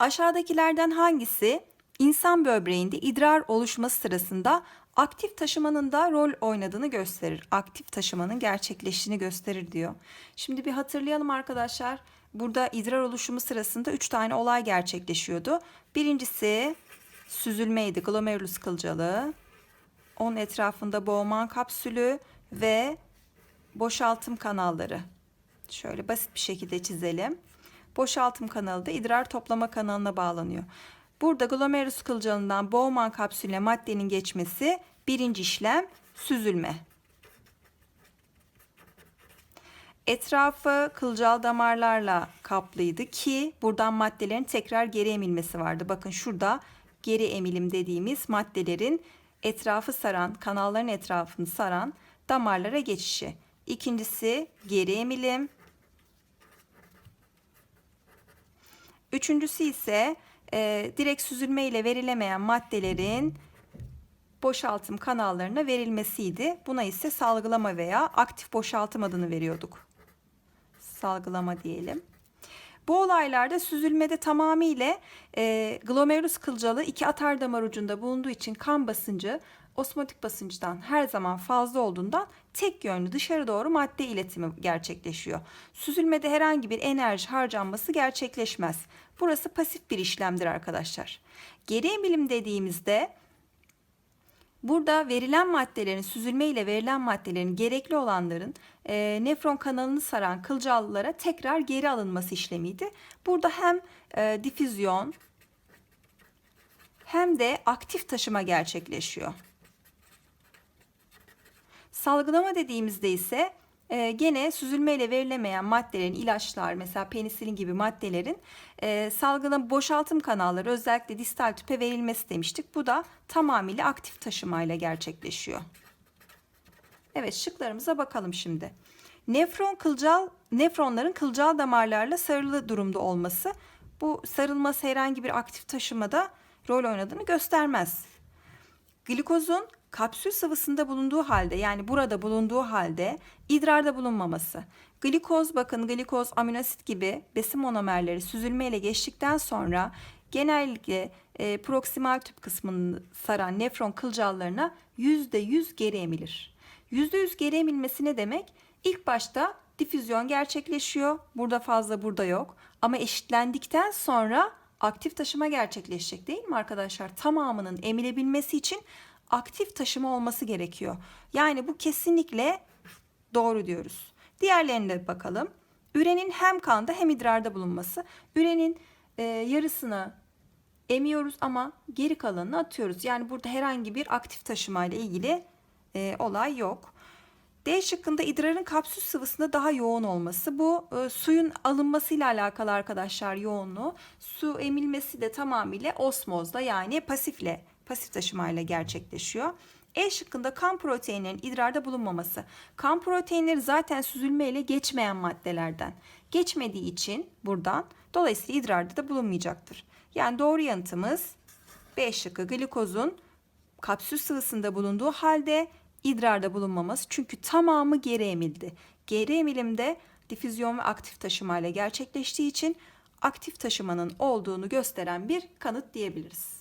Aşağıdakilerden hangisi insan böbreğinde idrar oluşması sırasında aktif taşımanın da rol oynadığını gösterir. Aktif taşımanın gerçekleştiğini gösterir diyor. Şimdi bir hatırlayalım arkadaşlar. Burada idrar oluşumu sırasında 3 tane olay gerçekleşiyordu. Birincisi süzülmeydi, glomerulus kılcalı. Onun etrafında Bowman kapsülü ve boşaltım kanalları. Şöyle basit bir şekilde çizelim. Boşaltım kanalı da idrar toplama kanalına bağlanıyor. Burada glomerulus kılcalından Bowman kapsülüne maddenin geçmesi birinci işlem süzülme. Etrafı kılcal damarlarla kaplıydı ki buradan maddelerin tekrar geri emilmesi vardı. Bakın şurada geri emilim dediğimiz maddelerin etrafı saran, kanalların etrafını saran damarlara geçişi. İkincisi geri emilim. Üçüncüsü ise e, direkt süzülme ile verilemeyen maddelerin boşaltım kanallarına verilmesiydi. Buna ise salgılama veya aktif boşaltım adını veriyorduk. Salgılama diyelim. Bu olaylarda süzülmede tamamıyla e, glomerulus kılcalı iki atar damar ucunda bulunduğu için kan basıncı osmotik basınçtan her zaman fazla olduğundan tek yönlü dışarı doğru madde iletimi gerçekleşiyor. Süzülmede herhangi bir enerji harcanması gerçekleşmez. Burası pasif bir işlemdir arkadaşlar. Geri emilim dediğimizde Burada verilen maddelerin, süzülme ile verilen maddelerin gerekli olanların e, nefron kanalını saran kılcallılara tekrar geri alınması işlemiydi. Burada hem e, difüzyon hem de aktif taşıma gerçekleşiyor. Salgılama dediğimizde ise e, gene süzülme ile verilemeyen maddelerin, ilaçlar mesela penisilin gibi maddelerin e, salgılama boşaltım kanalları özellikle distal tüpe verilmesi demiştik. Bu da tamamıyla aktif taşımayla gerçekleşiyor. Evet şıklarımıza bakalım şimdi. Nefron kılcal, nefronların kılcal damarlarla sarılı durumda olması bu sarılması herhangi bir aktif taşımada rol oynadığını göstermez. Glikozun kapsül sıvısında bulunduğu halde yani burada bulunduğu halde idrarda bulunmaması. Glikoz bakın glikoz aminoasit gibi besin monomerleri süzülmeyle geçtikten sonra genellikle e, proksimal tüp kısmını saran nefron kılcallarına %100 geri emilir. %100 geri emilmesi ne demek? İlk başta difüzyon gerçekleşiyor. Burada fazla burada yok. Ama eşitlendikten sonra aktif taşıma gerçekleşecek değil mi arkadaşlar? Tamamının emilebilmesi için aktif taşıma olması gerekiyor. Yani bu kesinlikle doğru diyoruz. Diğerlerine bakalım. Ürenin hem kanda hem idrarda bulunması. Ürenin e, yarısını emiyoruz ama geri kalanını atıyoruz. Yani burada herhangi bir aktif taşıma ile ilgili e, olay yok. D şıkkında idrarın kapsül sıvısında daha yoğun olması. Bu e, suyun alınmasıyla alakalı arkadaşlar yoğunluğu. Su emilmesi de tamamıyla osmozda yani pasifle, pasif taşımayla gerçekleşiyor. E şıkkında kan proteinlerinin idrarda bulunmaması. Kan proteinleri zaten süzülmeyle geçmeyen maddelerden. Geçmediği için buradan dolayısıyla idrarda da bulunmayacaktır. Yani doğru yanıtımız B şıkkı glikozun kapsül sıvısında bulunduğu halde idrarda bulunmaması çünkü tamamı geri emildi. Geri emilimde difüzyon ve aktif taşıma ile gerçekleştiği için aktif taşımanın olduğunu gösteren bir kanıt diyebiliriz.